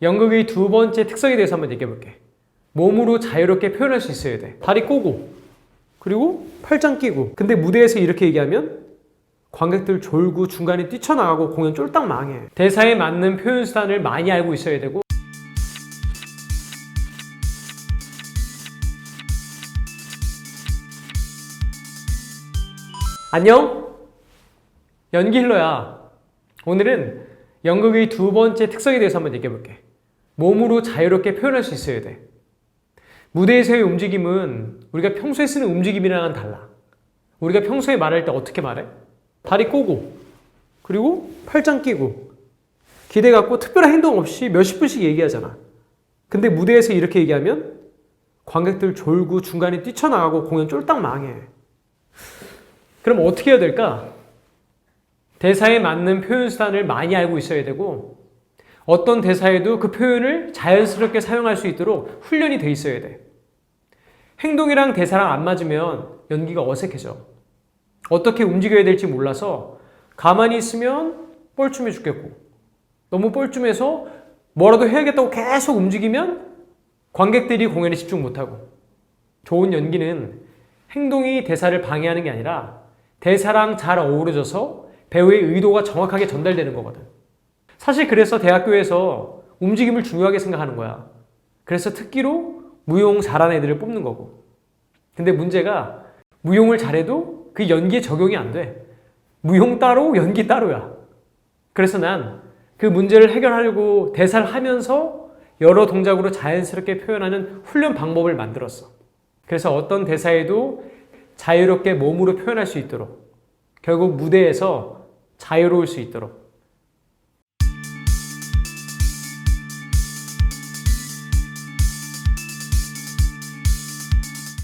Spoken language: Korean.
연극의 두 번째 특성에 대해서 한번 얘기해 볼게. 몸으로 자유롭게 표현할 수 있어야 돼. 다리 꼬고, 그리고 팔짱 끼고. 근데 무대에서 이렇게 얘기하면 관객들 졸고 중간에 뛰쳐나가고 공연 쫄딱 망해. 대사에 맞는 표현 수단을 많이 알고 있어야 되고. 안녕? 연기 힐러야. 오늘은 연극의 두 번째 특성에 대해서 한번 얘기해 볼게. 몸으로 자유롭게 표현할 수 있어야 돼. 무대에서의 움직임은 우리가 평소에 쓰는 움직임이랑은 달라. 우리가 평소에 말할 때 어떻게 말해? 다리 꼬고, 그리고 팔짱 끼고, 기대 갖고 특별한 행동 없이 몇십 분씩 얘기하잖아. 근데 무대에서 이렇게 얘기하면 관객들 졸고 중간에 뛰쳐나가고 공연 쫄딱 망해. 그럼 어떻게 해야 될까? 대사에 맞는 표현 수단을 많이 알고 있어야 되고 어떤 대사에도 그 표현을 자연스럽게 사용할 수 있도록 훈련이 돼 있어야 돼. 행동이랑 대사랑 안 맞으면 연기가 어색해져. 어떻게 움직여야 될지 몰라서 가만히 있으면 뻘쭘해 죽겠고 너무 뻘쭘해서 뭐라도 해야겠다고 계속 움직이면 관객들이 공연에 집중 못하고 좋은 연기는 행동이 대사를 방해하는 게 아니라 대사랑 잘 어우러져서 배우의 의도가 정확하게 전달되는 거거든. 사실 그래서 대학교에서 움직임을 중요하게 생각하는 거야. 그래서 특기로 무용 잘하는 애들을 뽑는 거고. 근데 문제가 무용을 잘해도 그 연기에 적용이 안 돼. 무용 따로, 연기 따로야. 그래서 난 그 문제를 해결하려고 대사를 하면서 여러 동작으로 자연스럽게 표현하는 훈련 방법을 만들었어. 그래서 어떤 대사에도 자유롭게 몸으로 표현할 수 있도록 결국 무대에서 자유로울 수 있도록